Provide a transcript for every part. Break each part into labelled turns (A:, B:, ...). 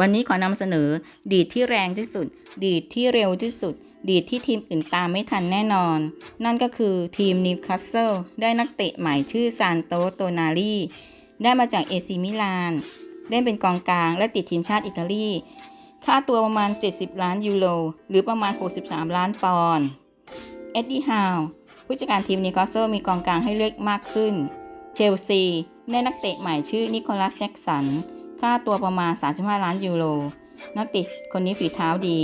A: วันนี้ขอนำเสนอดีดที่แรงที่สุด ดีดที่เร็วที่สุด ดีดที่ทีมอื่นตามไม่ทันแน่นอน นั่นก็คือทีมนิวคาสเซิลได้นักเตะใหม่ชื่อซานโตโตนารีได้มาจากเอซิมิลาน เล่นเป็นกองกลางและติดทีมชาติอิตาลี ค่าตัวประมาณ 70 ล้านยูโร หรือประมาณ 63 ล้านปอนด์เอ็ดดี้ฮาวผู้จัดการทีมนิวคาสเซิลมีกองกลางให้เลือกมากขึ้น เชลซีได้นักเตะใหม่ชื่อนิโคลัสแจ็กสัน ค่าตัวประมาณ 35 ล้านยูโร นักเตะคนนี้ฝีเท้าดี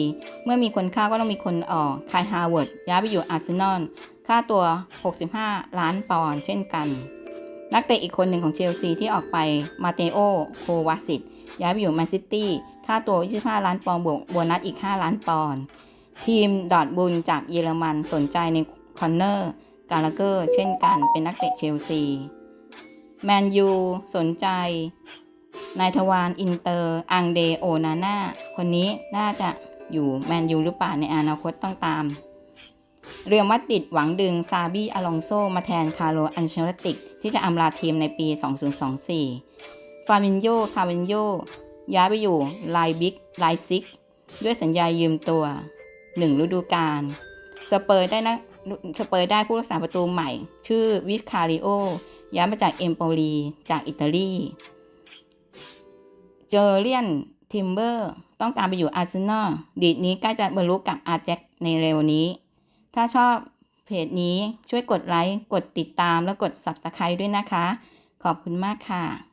A: เมื่อมีคนเข้าก็ต้องมีคนออกคายฮาวเวิร์ดย้ายไปอยู่อาร์เซนอล ค่าตัว 65 ล้านปอนด์เช่นกัน นักเตะอีกคนหนึ่งของเชลซีที่ออกไป มาเตโอ โควาสิตย้ายไปอยู่แมนซิตี้ ค่าตัว 25 ล้านปอนด์บวกโบนัสอีก 5 ล้านปอนด์ ทีมดอทบุนจากเยอรมันสนใจในคอนเนอร์ กาลาเกอร์ เช่นกัน เป็นนักเตะเชลซี แมนยูสนใจ นายทวารอินเตอร์อังเดโอนาน่าคนนี้น่าจะอยู่แมนยูหรือเปล่าในอนาคตต้องตาม เรียลมาดริดหวังดึงซาบีอลองโซมาแทนคาร์โลอันเชลติก ที่จะอำลาทีมในปี 2024 ฟามินโยคาวินโยย้ายไปอยู่ไลบิกไลซิก ด้วยสัญญายืมตัว 1 ฤดูกาลสเปอร์ได้นะสเปอร์ได้ผู้รักษาประตูใหม่ ชื่อวิคาริโอย้ายมาจากเอมโปลีจากอิตาลี เจอเลียนทิมเบอร์ต้องการไปอยู่อาร์เซนอลดีดนี้ใกล้จะบรรลุกับอาร์แจ็คในเร็วนี้ ถ้าชอบเพจนี้ช่วยกดไลค์ กดติดตามและกด Subscribe ด้วยนะคะ ขอบคุณมากค่ะ